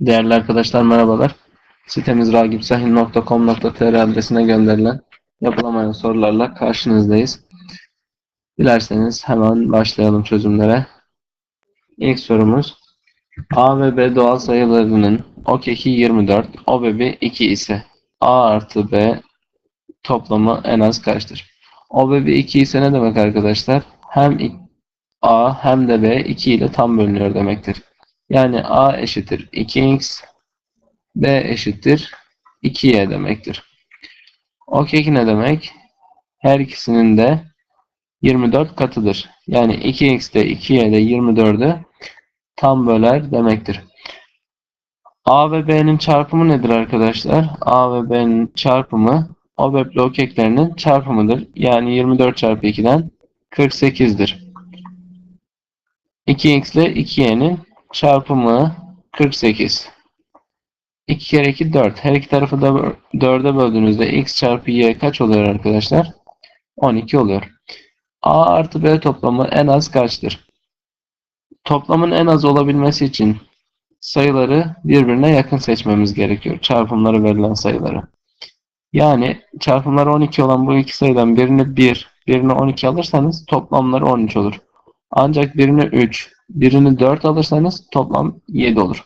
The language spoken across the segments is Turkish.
Değerli arkadaşlar merhabalar. Sitemiz ragipsahin.com.tr adresine gönderilen yapılamayan sorularla karşınızdayız. Dilerseniz hemen başlayalım çözümlere. İlk sorumuz A ve B doğal sayılarının ok eki 24, o B 2 ise A artı B toplamı en az kaçtır? O B 2 ise ne demek arkadaşlar? Hem A hem de B 2 ile tam bölünüyor demektir. Yani A eşittir 2x, B eşittir 2y demektir. Ok eki ne demek? Her ikisinin de 24 katıdır. Yani 2x de 2y de 24'ü tam böler demektir. A ve B'nin çarpımı nedir arkadaşlar? A ve B'nin çarpımı o ve blok eklerinin çarpımıdır. Yani 24 çarpı 2'den 48'dir. 2x ile 2y'nin çarpımı 48. 2 kere 2 4. Her iki tarafı da 4'e böldüğünüzde x çarpı y kaç oluyor arkadaşlar? 12 oluyor. A artı B toplamı en az kaçtır? Toplamın en az olabilmesi için sayıları birbirine yakın seçmemiz gerekiyor. Çarpımları verilen sayıları. Yani çarpımları 12 olan bu iki sayıdan birini 1, birini 12 alırsanız toplamları 13 olur. Ancak birini 3, birini 4 alırsanız toplam 7 olur.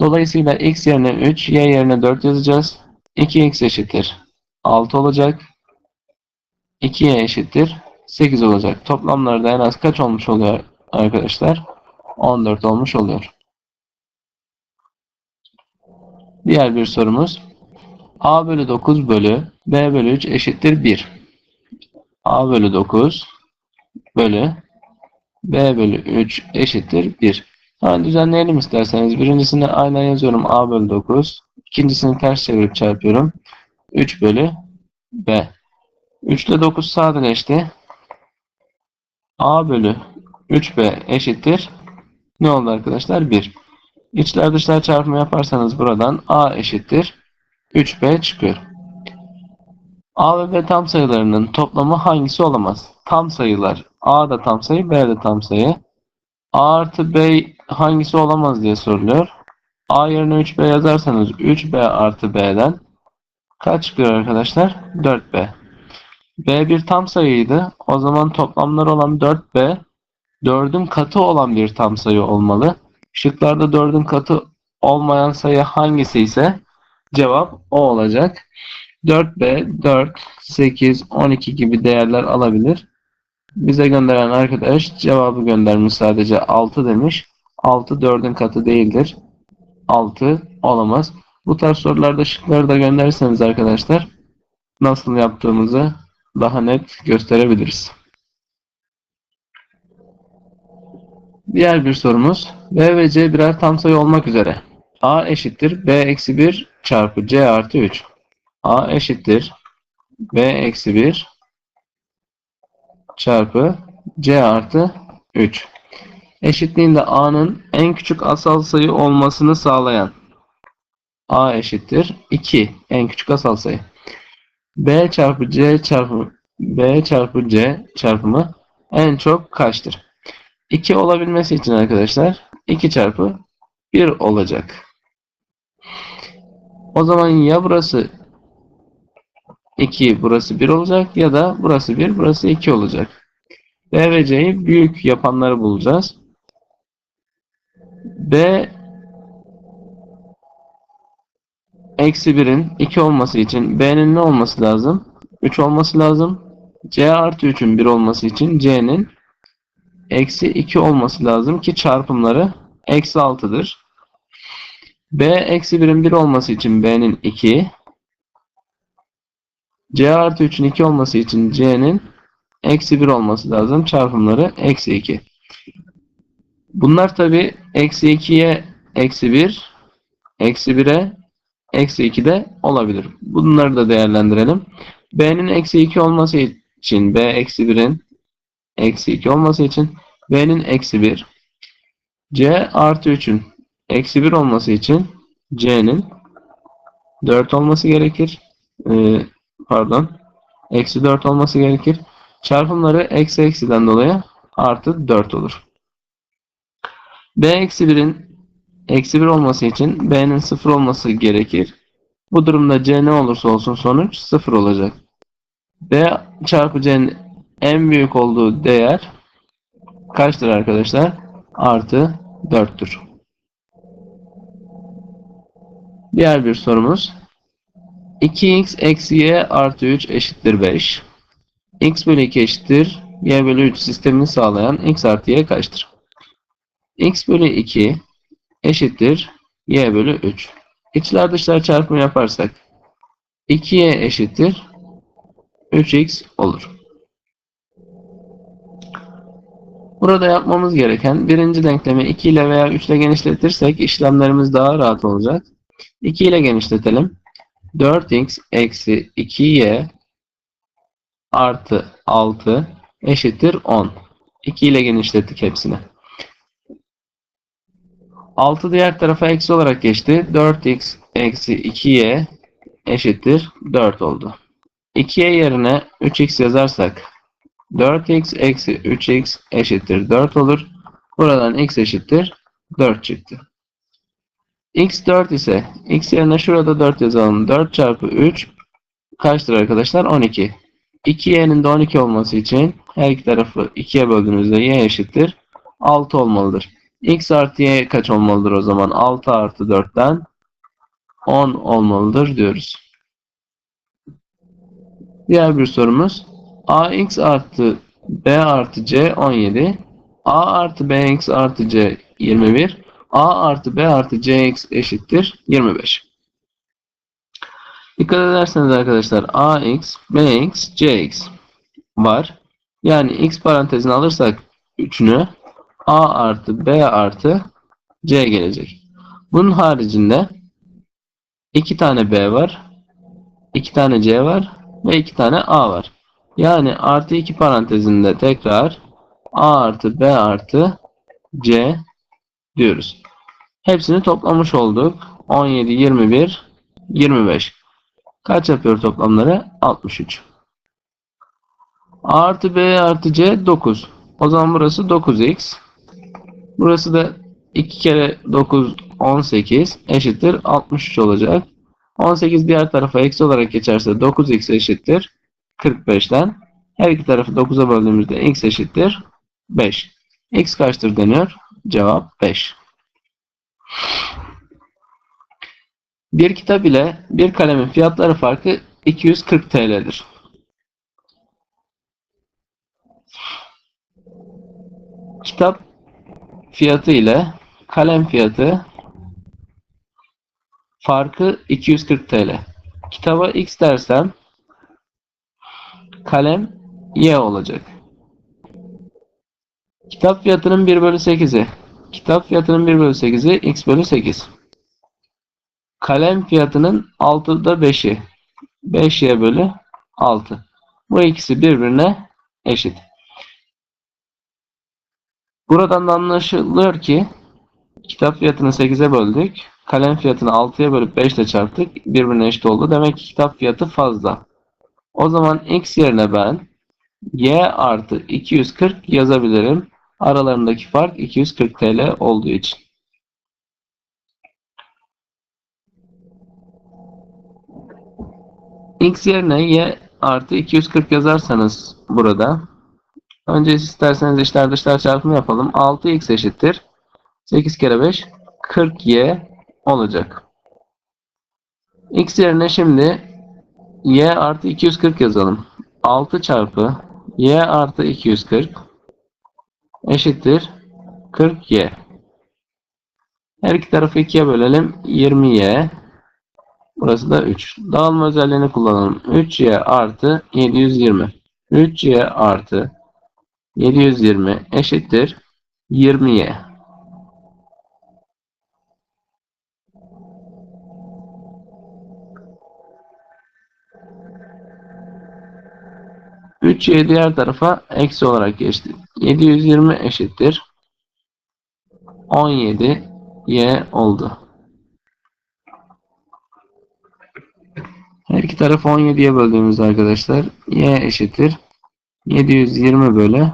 Dolayısıyla x yerine 3, y yerine 4 yazacağız. 2x eşittir 6 olacak. 2y eşittir 8 olacak. Toplamları da en az kaç olmuş oluyor arkadaşlar? 14 olmuş oluyor. Diğer bir sorumuz. a bölü 9 bölü b bölü 3 eşittir 1. a bölü 9 bölü b bölü 3 eşittir 1. Hemen düzenleyelim isterseniz. Birincisini aynen yazıyorum a bölü 9. İkincisini ters çevirip çarpıyorum. 3 bölü b. 3 ile 9 sadeleşti. a bölü 3b eşittir. Ne oldu arkadaşlar? 1. İçler dışlar çarpımı yaparsanız buradan a eşittir. 3b çıkıyor. A ve B tam sayılarının toplamı hangisi olamaz? Tam sayılar. A da tam sayı, B de tam sayı. A artı B hangisi olamaz diye soruluyor. A yerine 3B yazarsanız 3B artı B'den kaç çıkıyor arkadaşlar? 4B. B bir tam sayıydı. O zaman toplamlar olan 4B 4'ün katı olan bir tam sayı olmalı. Şıklarda 4'ün katı olmayan sayı hangisi ise cevap o olacak. 4B, 4, 8, 12 gibi değerler alabilir. Bize gönderen arkadaş cevabı göndermiş sadece 6 demiş. 6 4'ün katı değildir. 6 olamaz. Bu tarz sorularda şıkları da gönderirseniz arkadaşlar nasıl yaptığımızı daha net gösterebiliriz. Diğer bir sorumuz. B ve C birer tam sayı olmak üzere. A eşittir B eksi 1 çarpı C artı 3. A eşittir B eksi 1 çarpı C artı 3. Eşitliğinde A'nın en küçük asal sayı olmasını sağlayan A eşittir 2 en küçük asal sayı. B çarpı C çarpı B çarpı C çarpımı en çok kaçtır? 2 olabilmesi için arkadaşlar 2 çarpı 1 olacak. O zaman ya burası 2 burası 1 olacak ya da burası 1 burası 2 olacak. B ve C'yi büyük yapanları bulacağız. B eksi 1'in 2 olması için B'nin ne olması lazım? 3 olması lazım. C artı 3'ün 1 olması için C'nin eksi 2 olması lazım ki çarpımları eksi 6'dır. B eksi 1'in 1 olması için B'nin 2. C artı 3'ün 2 olması için C'nin eksi 1 olması lazım. Çarpımları eksi 2. Bunlar tabi eksi 2'ye eksi 1, eksi 1'e eksi 2 de olabilir. Bunları da değerlendirelim. B'nin eksi 2 olması için B eksi 1'in eksi 2 olması için B'nin eksi 1 C artı 3'ün eksi 1 olması için C'nin 4 olması gerekir. Ee, pardon. Eksi 4 olması gerekir. Çarpımları eksi eksiden dolayı artı 4 olur. B eksi 1'in eksi 1 olması için b'nin 0 olması gerekir. Bu durumda c ne olursa olsun sonuç 0 olacak. b çarpı c'nin en büyük olduğu değer kaçtır arkadaşlar? Artı 4'tür. Diğer bir sorumuz. 2x eksi y artı 3 eşittir 5. x bölü 2 eşittir y bölü 3 sistemini sağlayan x artı y kaçtır? x bölü 2 eşittir y bölü 3. İçler dışlar çarpımı yaparsak 2y eşittir 3x olur. Burada yapmamız gereken birinci denklemi 2 ile veya 3 ile genişletirsek işlemlerimiz daha rahat olacak. 2 ile genişletelim. 4x eksi 2y artı 6 eşittir 10. 2 ile genişlettik hepsini. 6 diğer tarafa eksi olarak geçti. 4x eksi 2y eşittir 4 oldu. 2y yerine 3x yazarsak 4x eksi 3x eşittir 4 olur. Buradan x eşittir 4 çıktı. X 4 ise x yerine şurada 4 yazalım. 4 çarpı 3 kaçtır arkadaşlar? 12. 2y'nin de 12 olması için her iki tarafı 2'ye böldüğümüzde y eşittir 6 olmalıdır. x artı y kaç olmalıdır o zaman? 6 artı 4'ten 10 olmalıdır diyoruz. Diğer bir sorumuz. ax artı b artı c 17. a artı bx artı c 21. a artı b artı cx eşittir 25. Dikkat ederseniz arkadaşlar ax, bx, cx var. Yani x parantezini alırsak 3'ünü a artı b artı c gelecek. Bunun haricinde 2 tane b var. 2 tane c var. Ve 2 tane a var. Yani artı 2 parantezinde tekrar a artı b artı c diyoruz. Hepsini toplamış olduk. 17, 21, 25. Kaç yapıyor toplamları? 63. A artı B artı C 9. O zaman burası 9x. Burası da 2 kere 9 18 eşittir 63 olacak. 18 diğer tarafa eksi olarak geçerse 9x eşittir 45'ten. Her iki tarafı 9'a böldüğümüzde x eşittir 5. x kaçtır deniyor? Cevap 5. Bir kitap ile bir kalemin fiyatları farkı 240 TL'dir. Kitap fiyatı ile kalem fiyatı farkı 240 TL. Kitaba X dersem kalem Y olacak. Kitap fiyatının 1 bölü 8'i. Kitap fiyatının 1 bölü 8'i X bölü 8. Kalem fiyatının 6'da 5'i. 5Y bölü 6. Bu ikisi birbirine eşit. Buradan da anlaşılıyor ki kitap fiyatını 8'e böldük. Kalem fiyatını 6'ya bölüp 5 ile çarptık. Birbirine eşit oldu. Demek ki kitap fiyatı fazla. O zaman x yerine ben y artı 240 yazabilirim. Aralarındaki fark 240 TL olduğu için. x yerine y artı 240 yazarsanız burada önce isterseniz içler dışlar çarpımı yapalım. 6x eşittir. 8 kere 5 40y olacak. x yerine şimdi y artı 240 yazalım. 6 çarpı y artı 240 eşittir 40y. Her iki tarafı 2'ye bölelim. 20y. Burası da 3. Dağılma özelliğini kullanalım. 3y artı 720. 3y artı 720 eşittir 20y. Üç y diğer tarafa eksi olarak geçti. 720 eşittir 17 y oldu. Her iki tarafı 17'ye böldüğümüzde arkadaşlar y eşittir 720 bölü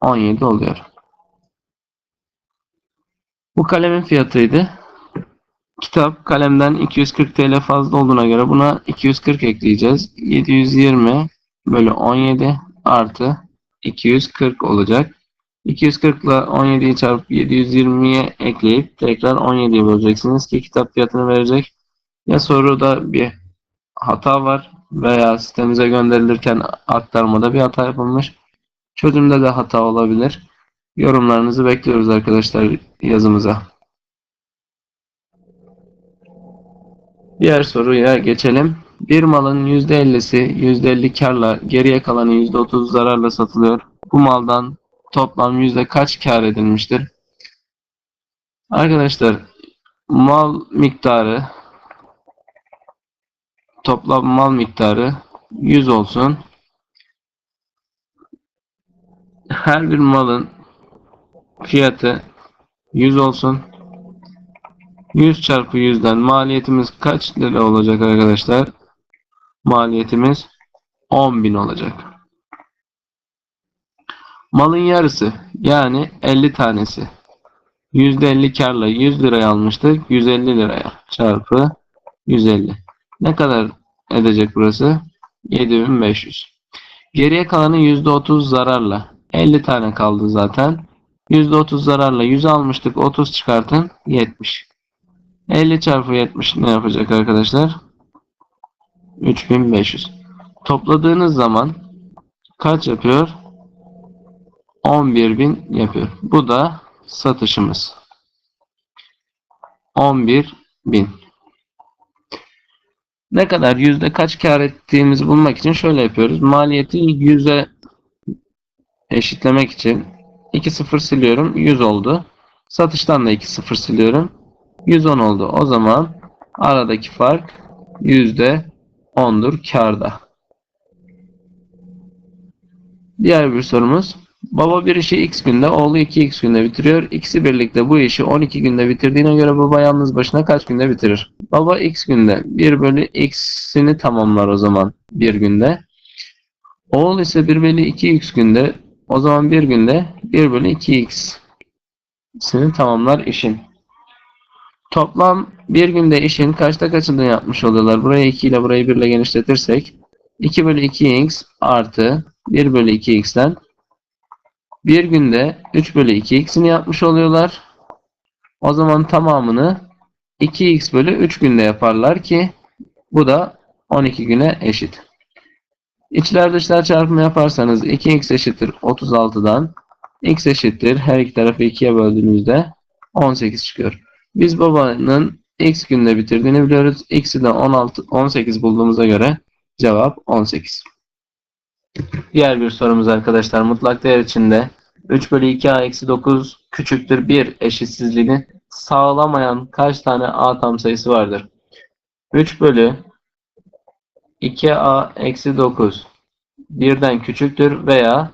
17 oluyor. Bu kalemin fiyatıydı. Kitap kalemden 240 TL fazla olduğuna göre buna 240 ekleyeceğiz. 720 bölü 17 artı 240 olacak. 240 ile 17'yi çarpıp 720'ye ekleyip tekrar 17'ye böleceksiniz ki kitap fiyatını verecek. Ya soruda bir hata var veya sitemize gönderilirken aktarmada bir hata yapılmış. Çözümde de hata olabilir. Yorumlarınızı bekliyoruz arkadaşlar yazımıza. Diğer soruya geçelim. Bir malın %50'si %50 karla, geriye kalanı %30 zararla satılıyor. Bu maldan toplam yüzde kaç kar edilmiştir? Arkadaşlar mal miktarı toplam mal miktarı 100 olsun. Her bir malın fiyatı 100 olsun. 100 çarpı 100'den maliyetimiz kaç lira olacak arkadaşlar? Maliyetimiz 10.000 olacak. Malın yarısı yani 50 tanesi. %50 karla 100 liraya almıştık. 150 liraya çarpı 150. Ne kadar edecek burası? 7500. Geriye kalanı %30 zararla. 50 tane kaldı zaten. %30 zararla 100 almıştık. 30 çıkartın 70. 50 çarpı 70 ne yapacak arkadaşlar? 3500. Topladığınız zaman kaç yapıyor? 11.000 yapıyor. Bu da satışımız. 11.000. Ne kadar yüzde kaç kar ettiğimizi bulmak için şöyle yapıyoruz. Maliyeti yüze eşitlemek için 2 sıfır siliyorum. 100 oldu. Satıştan da 2 sıfır siliyorum. 110 oldu. O zaman aradaki fark yüzde 10'dur karda. Diğer bir sorumuz. Baba bir işi x günde, oğlu 2x günde bitiriyor. İkisi birlikte bu işi 12 günde bitirdiğine göre baba yalnız başına kaç günde bitirir? Baba x günde 1 bölü x'ini tamamlar o zaman bir günde. Oğul ise 1 bölü 2x günde o zaman bir günde 1 bölü 2x'ini tamamlar işin. Toplam bir günde işin kaçta kaçını yapmış oluyorlar? Burayı 2 ile burayı 1 ile genişletirsek 2 bölü 2x artı 1 bölü 2x'ten bir günde 3 bölü 2x'ini yapmış oluyorlar. O zaman tamamını 2x bölü 3 günde yaparlar ki bu da 12 güne eşit. İçler dışlar çarpımı yaparsanız 2x eşittir 36'dan x eşittir her iki tarafı 2'ye böldüğümüzde 18 çıkıyor. Biz babanın x günde bitirdiğini biliyoruz. x'i de 16, 18 bulduğumuza göre cevap 18. Diğer bir sorumuz arkadaşlar. Mutlak değer içinde 3 bölü 2a eksi 9 küçüktür 1 eşitsizliğini sağlamayan kaç tane a tam sayısı vardır? 3 bölü 2a eksi 9 birden küçüktür veya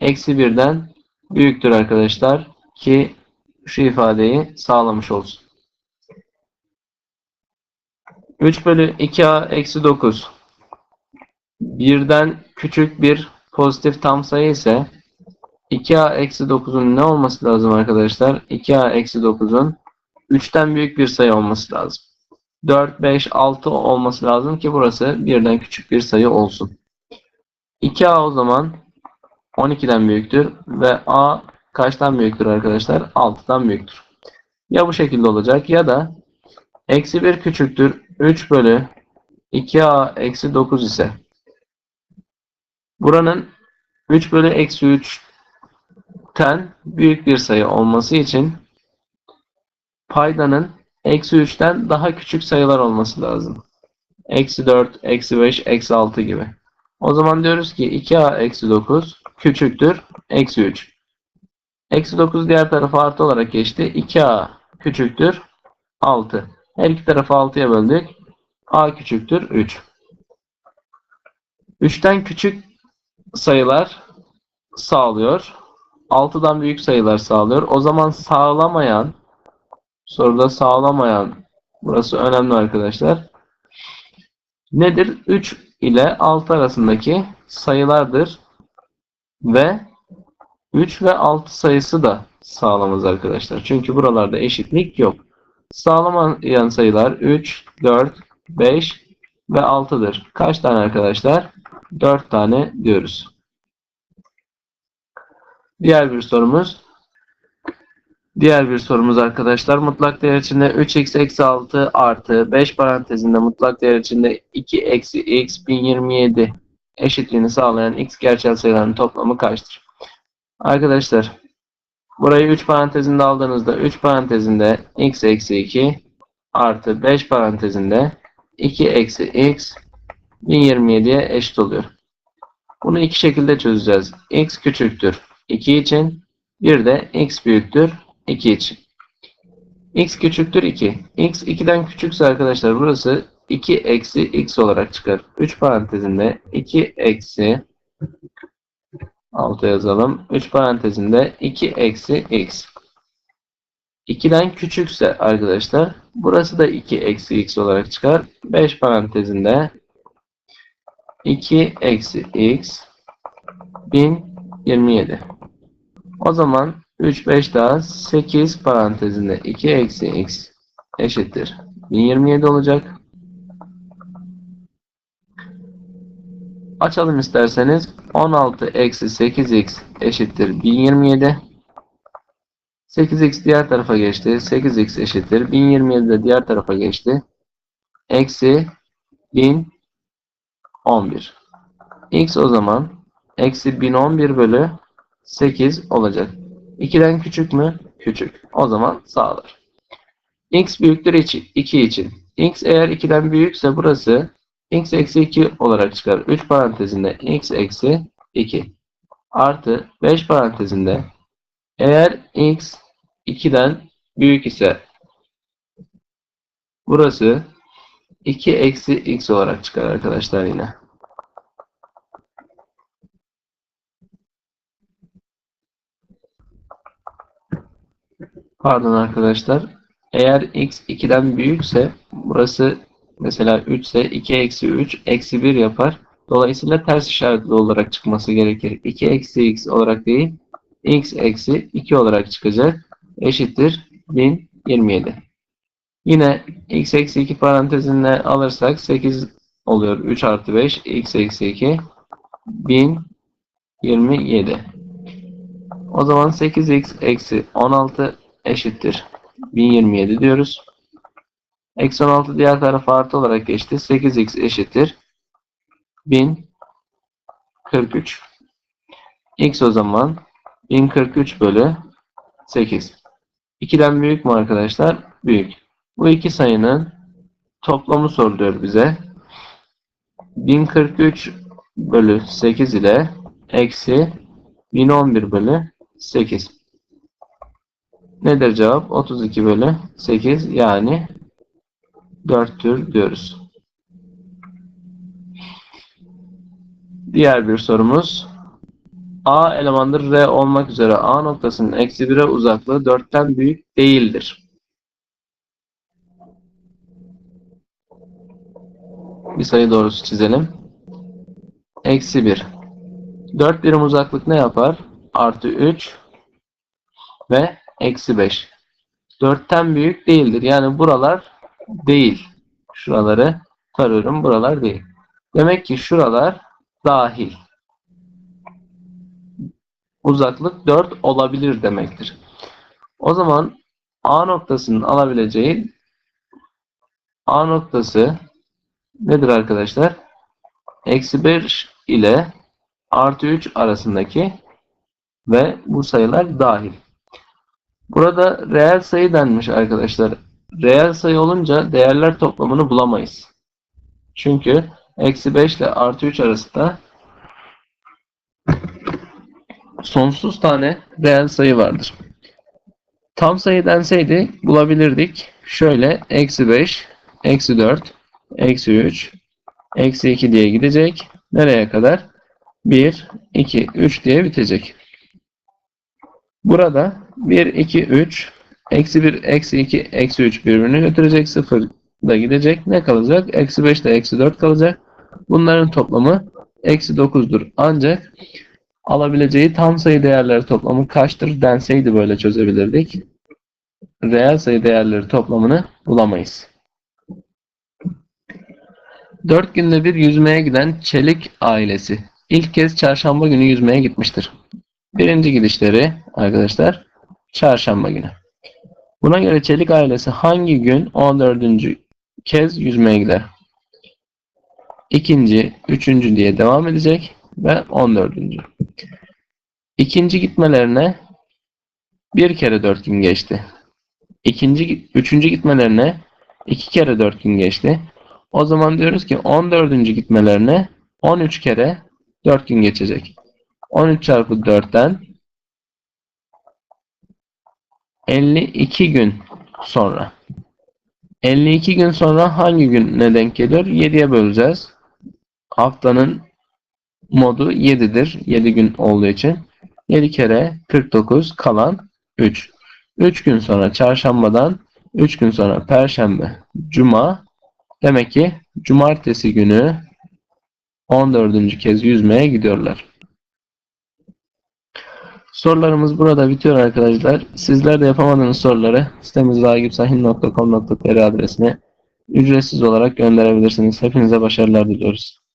eksi birden büyüktür arkadaşlar ki şu ifadeyi sağlamış olsun. 3 bölü 2a eksi 9 birden küçük bir pozitif tam sayı ise 2a eksi 9'un ne olması lazım arkadaşlar? 2a eksi 9'un 3'ten büyük bir sayı olması lazım. 4, 5, 6 olması lazım ki burası birden küçük bir sayı olsun. 2a o zaman 12'den büyüktür ve a kaçtan büyüktür arkadaşlar? 6'dan büyüktür. Ya bu şekilde olacak ya da eksi 1 küçüktür 3 bölü 2a eksi 9 ise buranın 3 bölü eksi 3'ten büyük bir sayı olması için paydanın eksi 3'ten daha küçük sayılar olması lazım. Eksi 4, eksi 5, eksi 6 gibi. O zaman diyoruz ki 2a eksi 9 küçüktür eksi 3. Eksi 9 diğer tarafa artı olarak geçti. 2a küçüktür 6. Her iki tarafı 6'ya böldük. a küçüktür 3. 3'ten küçük sayılar sağlıyor. 6'dan büyük sayılar sağlıyor. O zaman sağlamayan soruda sağlamayan burası önemli arkadaşlar. Nedir? 3 ile 6 arasındaki sayılardır. Ve 3 ve 6 sayısı da sağlamaz arkadaşlar. Çünkü buralarda eşitlik yok. Sağlamayan sayılar 3, 4, 5 ve 6'dır. Kaç tane arkadaşlar? 4 tane diyoruz. Diğer bir sorumuz. Diğer bir sorumuz arkadaşlar. Mutlak değer içinde 3x eksi 6 artı 5 parantezinde mutlak değer içinde 2 eksi x 1027 eşitliğini sağlayan x gerçel sayıların toplamı kaçtır? Arkadaşlar burayı 3 parantezinde aldığınızda 3 parantezinde x eksi 2 artı 5 parantezinde 2 eksi x 1027'ye eşit oluyor. Bunu iki şekilde çözeceğiz. x küçüktür 2 için bir de x büyüktür 2 için. x küçüktür 2. x 2'den küçükse arkadaşlar burası 2 eksi x olarak çıkar. 3 parantezinde 2 eksi 6 yazalım. 3 parantezinde 2 eksi x. 2'den küçükse arkadaşlar burası da 2 eksi x olarak çıkar. 5 parantezinde 2 eksi x 1027. O zaman 3, 5 daha 8 parantezinde 2 eksi x eşittir. 1027 olacak. Açalım isterseniz. 16 eksi 8x eşittir 1027. 8x diğer tarafa geçti. 8x eşittir. 1027 de diğer tarafa geçti. Eksi 1011. x o zaman eksi 1011 bölü 8 olacak. 2'den küçük mü? Küçük. O zaman sağlar. x büyüktür 2 için. x eğer 2'den büyükse burası x eksi 2 olarak çıkar. 3 parantezinde x eksi 2 artı 5 parantezinde eğer x 2'den büyük ise burası 2 eksi x olarak çıkar arkadaşlar yine. Pardon arkadaşlar. Eğer x 2'den büyükse burası mesela 3 ise 2 eksi 3 eksi 1 yapar. Dolayısıyla ters işaretli olarak çıkması gerekir. 2 eksi x olarak değil x eksi 2 olarak çıkacak. Eşittir 1027. Yine x eksi 2 parantezinde alırsak 8 oluyor. 3 artı 5 x eksi 2 1027. O zaman 8x eksi 16 eşittir. 1027 diyoruz. Eksi 16 diğer tarafa artı olarak geçti. 8x eşittir. 1043. x o zaman 1043 bölü 8. 2'den büyük mü arkadaşlar? Büyük. Bu iki sayının toplamı soruluyor bize. 1043 bölü 8 ile eksi 1011 bölü 8. Nedir cevap? 32 bölü 8 yani 4'tür diyoruz. Diğer bir sorumuz. A elemandır R olmak üzere A noktasının eksi 1'e uzaklığı 4'ten büyük değildir. Bir sayı doğrusu çizelim. Eksi 1. 4 birim uzaklık ne yapar? Artı 3 ve eksi 5. 4'ten büyük değildir. Yani buralar değil. Şuraları tarıyorum. Buralar değil. Demek ki şuralar dahil. Uzaklık 4 olabilir demektir. O zaman A noktasının alabileceği A noktası nedir arkadaşlar? Eksi 5 ile artı 3 arasındaki ve bu sayılar dahil. Burada reel sayı denmiş arkadaşlar. Reel sayı olunca değerler toplamını bulamayız. Çünkü eksi 5 ile artı 3 arasında sonsuz tane reel sayı vardır. Tam sayı denseydi bulabilirdik. Şöyle eksi 5, eksi 4, eksi 3, eksi 2 diye gidecek. Nereye kadar? 1, 2, 3 diye bitecek. Burada 1, 2, 3, eksi 1, eksi 2, eksi 3 birbirini götürecek. 0 da gidecek. Ne kalacak? Eksi 5 ile eksi 4 kalacak. Bunların toplamı eksi 9'dur. Ancak alabileceği tam sayı değerleri toplamı kaçtır denseydi böyle çözebilirdik. reel sayı değerleri toplamını bulamayız. 4 günde bir yüzmeye giden Çelik ailesi ilk kez çarşamba günü yüzmeye gitmiştir. Birinci gidişleri arkadaşlar çarşamba günü. Buna göre Çelik ailesi hangi gün 14. kez yüzmeye gider? İkinci, üçüncü diye devam edecek ve 14. İkinci gitmelerine bir kere 4 gün geçti. İkinci, üçüncü gitmelerine iki kere 4 gün geçti. O zaman diyoruz ki 14. gitmelerine 13 kere 4 gün geçecek. 13 çarpı 4'ten 52 gün sonra. 52 gün sonra hangi güne denk geliyor? 7'ye böleceğiz. Haftanın modu 7'dir. 7 gün olduğu için. 7 kere 49 kalan 3. 3 gün sonra çarşambadan 3 gün sonra perşembe, cuma. Demek ki cumartesi günü 14. kez yüzmeye gidiyorlar. Sorularımız burada bitiyor arkadaşlar. Sizler de yapamadığınız soruları sitemiz ragipsahin.com.tr adresine ücretsiz olarak gönderebilirsiniz. Hepinize başarılar diliyoruz.